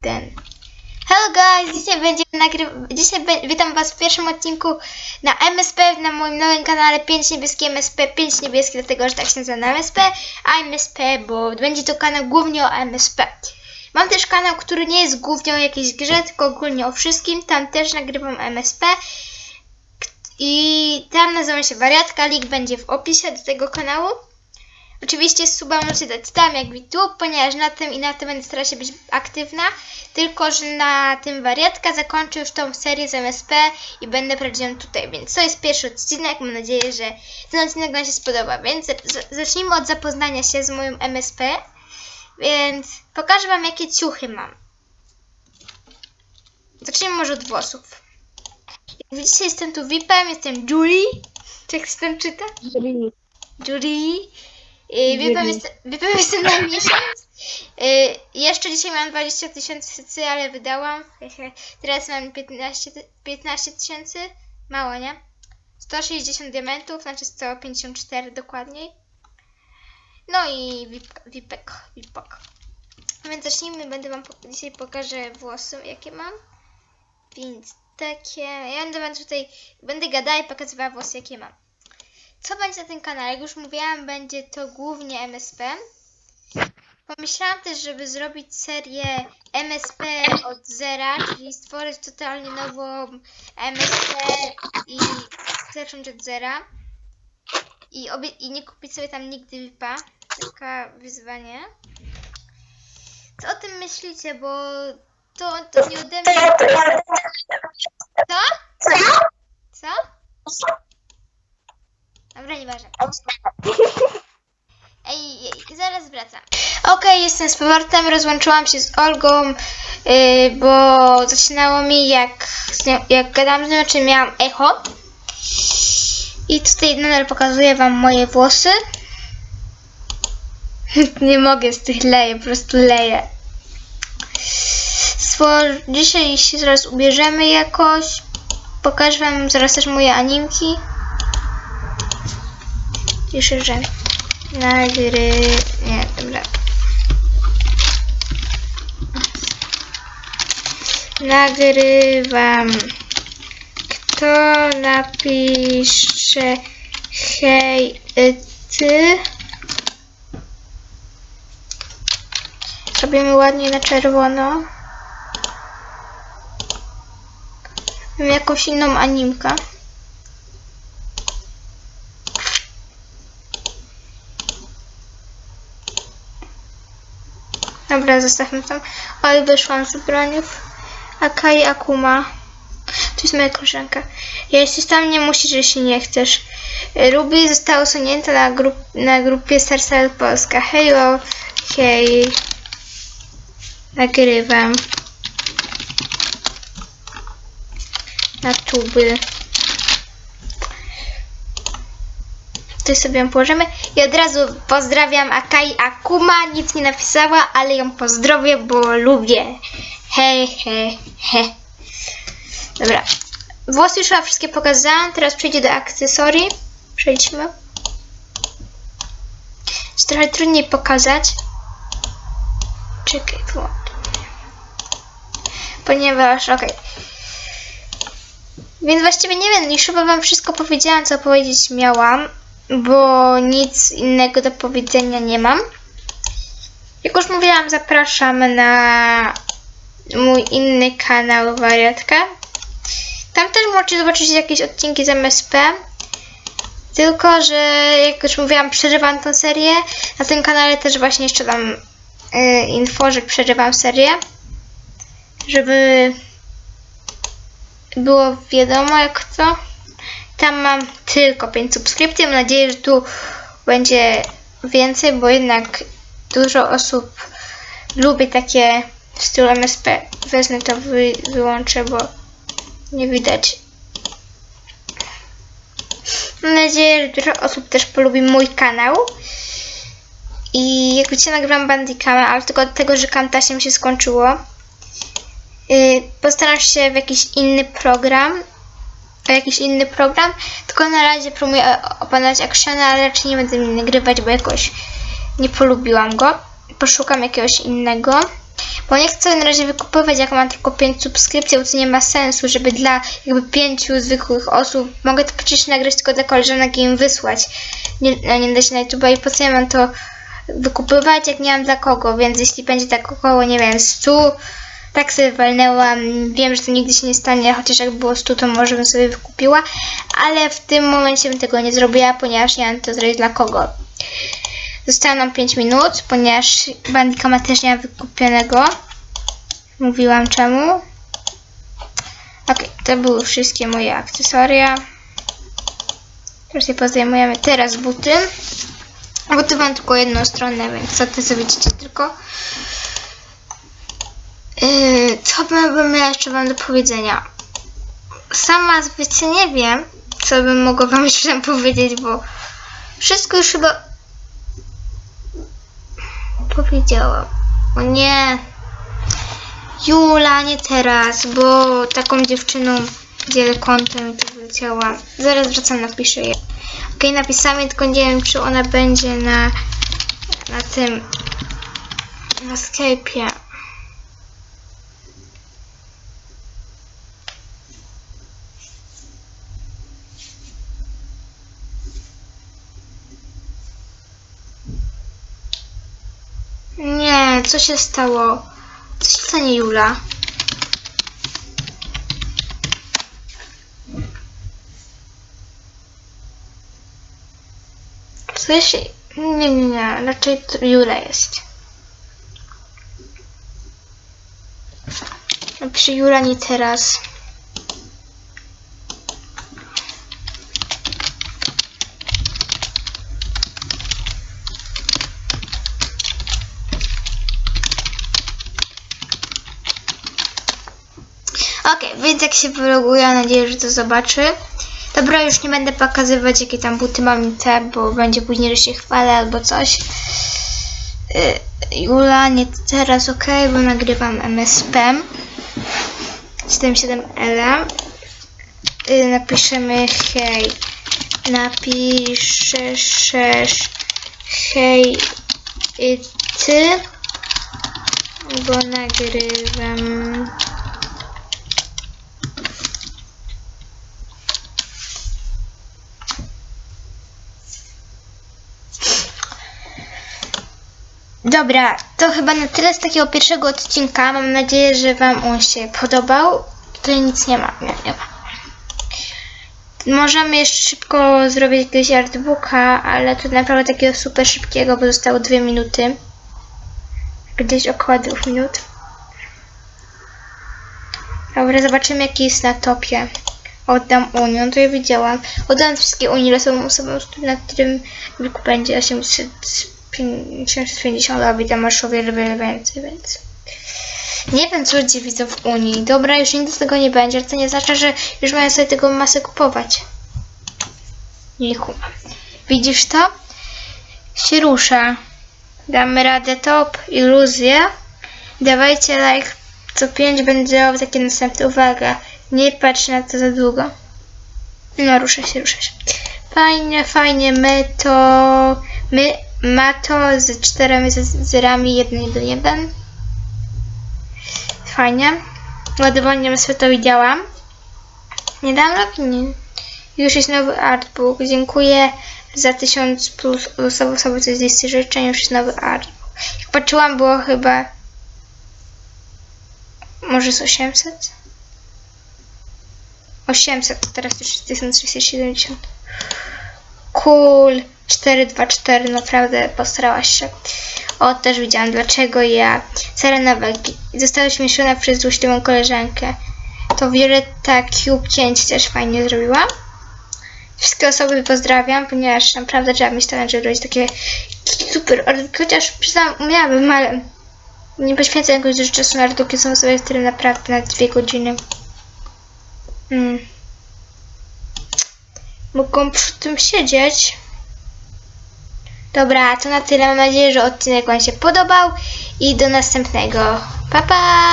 Ten. Hello guys, dzisiaj będziemy nagrywać. Dzisiaj be- witam was w pierwszym odcinku na MSP na moim nowym kanale 5 niebieskie MSP, 5 niebieskie, dlatego że tak się nazywa na MSP, a MSP, bo będzie to kanał głównie o MSP. Mam też kanał, który nie jest głównie o jakiejś grze, tylko ogólnie o wszystkim. Tam też nagrywam MSP. I tam nazywam się Wariatka, link będzie w opisie do tego kanału. Oczywiście suba możecie dać tam jak tu, ponieważ na tym i na tym będę starała się być aktywna. Tylko, że na tym wariatka zakończę już tą serię z MSP i będę prowadziła tutaj. Więc to jest pierwszy odcinek. Mam nadzieję, że ten odcinek Wam się spodoba. Więc zacznijmy od zapoznania się z moją MSP. Więc pokażę Wam, jakie ciuchy mam. Zacznijmy może od włosów. Jak widzicie, jestem tu VIP-em, jestem Julie. Czy jak się tam czyta? Julie. Yy, jest, VIP-em jestem na miesiąc. Yy, jeszcze dzisiaj mam 20 tysięcy, ale wydałam. Teraz mam 15 ty- 15 tysięcy. Mało, nie? 160 diamentów, znaczy 154 dokładniej. No i VIP, VIPek, VIPek. Więc zacznijmy, będę wam po- dzisiaj pokażę włosy, jakie mam. Więc takie, ja będę wam tutaj, będę gadała i pokazywała włosy, jakie mam. Co będzie na tym kanale? Jak już mówiłam, będzie to głównie MSP. Pomyślałam też, żeby zrobić serię MSP od zera, czyli stworzyć totalnie nową MSP i zacząć od zera. I, I nie kupić sobie tam nigdy VIPa. Taka wyzwanie. Co o tym myślicie? Bo to, to nie ode mnie. Co? Co? Dobra, nieważne. Ej, ej, zaraz wracam. Okej, jestem z powrotem. Rozłączyłam się z Olgą, yy, bo zaczynało mi jak, z nią- jak gadałam z nią, czy miałam echo. I tutaj nadal pokazuję wam moje włosy. Nie mogę z tych leje, po prostu leję. Stwor- Dzisiaj się zaraz ubierzemy jakoś. Pokażę wam zaraz też moje animki. Piszę, że nagry... Nie, dobra. Nagrywam. Kto napisze hej y, ty? Robimy ładnie na czerwono. Mam jakąś inną animkę. Dobra, zostawmy tam. Oj, wyszłam z ubraniów. Akai Akuma. To jest moja koleżanka. Jeśli tam nie musisz, jeśli nie chcesz. Ruby została usunięta na, grup, na grupie Starstyle Polska. Hejo, hej. Nagrywam. Na tuby. Tutaj sobie ją położymy. I od razu pozdrawiam Akai Akuma. Nic nie napisała, ale ją pozdrowię, bo lubię. Hej, hej, he. Dobra. Włosy już wszystkie pokazałam. Teraz przejdzie do akcesorii. Przejdźmy. Jest trochę trudniej pokazać. Czekaj, włącz. Ponieważ, okej. Więc właściwie nie wiem, już chyba wam wszystko powiedziałam, co powiedzieć miałam, bo nic innego do powiedzenia nie mam. Jak już mówiłam, zapraszam na mój inny kanał Wariatka. Tam też możecie zobaczyć jakieś odcinki z MSP. Tylko, że jak już mówiłam, przerywam tą serię. Na tym kanale też właśnie jeszcze dam y, info, że przerywam serię. Żeby było wiadomo jak to. Tam mam tylko 5 subskrypcji. Mam nadzieję, że tu będzie więcej, bo jednak dużo osób lubi takie w stylu MSP. Wezmę to, wy, wyłączę, bo nie widać. Mam nadzieję, że dużo osób też polubi mój kanał. I jak widzicie, nagrywam Bandicama, ale tylko od tego, że Camtasia mi się skończyło. Yy, postaram się w jakiś inny program. Jakiś inny program. Tylko na razie próbuję opanować Actiona, ale raczej nie będę nagrywać, bo jakoś nie polubiłam go. Poszukam jakiegoś innego. Bo nie chcę na razie wykupywać, jak mam tylko 5 subskrypcji, bo to nie ma sensu, żeby dla jakby 5 zwykłych osób, mogę to przecież nagrać tylko dla koleżanek i im wysłać. Nie, no nie da się na YouTube i po co ja mam to wykupywać, jak nie mam dla kogo, więc jeśli będzie tak około, nie wiem, 100, tak sobie walnęłam, wiem, że to nigdy się nie stanie, chociaż jak było 100, to może bym sobie wykupiła, ale w tym momencie bym tego nie zrobiła, ponieważ nie mam to zrobić dla kogo. Zostało nam 5 minut, ponieważ Bandicama też nie wykupionego. Mówiłam czemu. Ok, to były wszystkie moje akcesoria. Teraz je pozdejmujemy. Teraz buty. Buty mam tylko jedną stronę, więc co ty sobie widzicie tylko. Yy, co bym, miała jeszcze wam do powiedzenia? Sama wiecie nie wiem, co bym mogła wam jeszcze powiedzieć, bo wszystko już chyba powiedziałam. O nie. Jula, nie teraz, bo taką dziewczyną dzielę kontem i to wyleciała. Zaraz wracam, napiszę je. Okej, napisałam, tylko nie wiem, czy ona będzie na, na tym, na Skype'ie. Nie, co się stało? Co się stanie, Jula? Się... Nie, nie, nie, raczej to Jula jest. Napiszę Jula nie teraz. Okej, więc jak się wyloguje, mam nadzieję, że to zobaczy. Dobra, już nie będę pokazywać, jakie tam buty mam te, bo będzie później, że się chwalę albo coś. Yy, Jula, nie teraz, ok, bo nagrywam MSP 77L. Yy, napiszemy hej. Napiszesz hej y, ty, bo nagrywam Dobra, to chyba na tyle z takiego pierwszego odcinka. Mam nadzieję, że Wam on się podobał. Tutaj nic nie ma. Nie, nie ma. Możemy jeszcze szybko zrobić jakiegoś artbooka, ale to naprawdę takiego super szybkiego, bo zostało dwie minuty. Gdzieś około dwóch minut. Dobra, zobaczymy jaki jest na topie. Oddam Unią, to ja widziałam. Oddam wszystkie Unii losowym osobom, na którym wyku będzie 850, a witam masz o wiele, wiele więcej, więc... Nie wiem, co ludzie widzą w Unii. Dobra, już nigdy z tego nie będzie, ale to nie oznacza, że już mają sobie tego masę kupować. Nie. Widzisz to? Się rusza. Damy radę top, iluzja. Dawajcie like. Co 5 będę dawał takie następne. Uwaga, nie patrz na to za długo. No, rusza się, rusza się. Fajnie, fajnie. My to... My ma to z czterema zerami, jeden, jeden, jeden. Fajnie. Ładowanie sobie to widziałam. Nie. Już jest nowy artbook. Dziękuję za 1000 plus losowo sobie coś z listy życzeń. Już jest nowy artbook. Jak patrzyłam, było chyba może z 800? 800, teraz już jest 1270. Cool. 424, naprawdę postarałaś się. O, też widziałam, dlaczego ja. Serena Wegi. Została śmieszona przez złośliwą koleżankę. To Violetta Cube cięć też fajnie zrobiła. Wszystkie osoby pozdrawiam, ponieważ naprawdę trzeba mieć talent, żeby robić takie super, chociaż przyznam, umiałabym, ale nie poświęcam jakoś dużo czasu na artykuły, są osoby, które naprawdę na dwie godziny. Hmm. Mogą przy tym siedzieć. Dobra, to na tyle. Mam nadzieję, że odcinek Wam się podobał i do następnego. Pa pa!